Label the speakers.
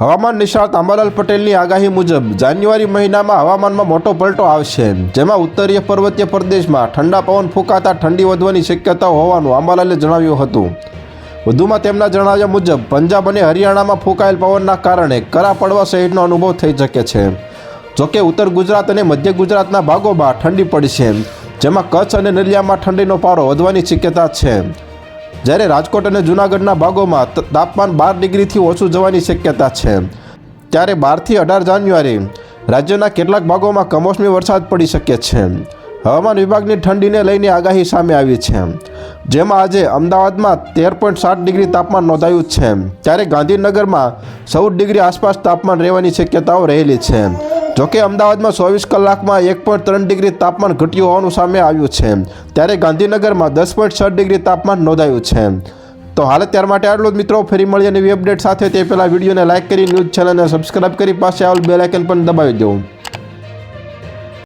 Speaker 1: હવામાન નિષ્ણાત અંબાલાલ પટેલની આગાહી મુજબ જાન્યુઆરી મહિનામાં હવામાનમાં મોટો પલટો આવશે. જેમાં ઉત્તરીય પર્વતીય પ્રદેશમાં ઠંડા પવન ફૂંકાતા ઠંડી વધવાની શક્યતાઓ હોવાનું અંબાલાલે જણાવ્યું હતું. વધુમાં તેમના જણાવ્યા મુજબ, પંજાબ અને હરિયાણામાં ફૂંકાયેલ પવનના કારણે કરા પડવા સહિતનો અનુભવ થઈ શકે છે. જોકે ઉત્તર ગુજરાત અને મધ્ય ગુજરાતના ભાગોમાં ઠંડી પડશે, જેમાં કચ્છ અને નલિયામાં ઠંડીનો પારો વધવાની શક્યતા છે. જ્યારે રાજકોટ અને જૂનાગઢના ભાગોમાં તાપમાન બાર ડિગ્રીથી ઓછું જવાની શક્યતા છે. ત્યારે બારથી અઢાર જાન્યુઆરી રાજ્યના કેટલાક ભાગોમાં કમોસમી વરસાદ પડી શકે છે. હવામાન વિભાગની ઠંડીને લઈને આગાહી સામે આવી છે. જેમાં આજે અમદાવાદમાં તેર પોઈન્ટ સાત ડિગ્રી તાપમાન નોંધાયું છે. ત્યારે ગાંધીનગરમાં ચૌદ ડિગ્રી આસપાસ તાપમાન રહેવાની શક્યતાઓ રહેલી છે. જોકે અમદાવાદમાં ચોવીસ કલાકમાં એક પોઈન્ટ ત્રણ ડિગ્રી તાપમાન ઘટ્યું હોવાનું સામે આવ્યું છે. ત્યારે ગાંધીનગરમાં દસ પોઈન્ટ છ ડિગ્રી તાપમાન નોંધાયું છે. તો હાલ ત્યાર માટે આટલું જ મિત્રો. ફરી મળીએ નવી અપડેટ સાથે. તે પહેલાં વિડીયોને લાઇક કરી, ન્યૂઝ ચેનલને સબસ્ક્રાઇબ કરી, પાસે આવેલ બેલ આઇકન પણ દબાવી દઉં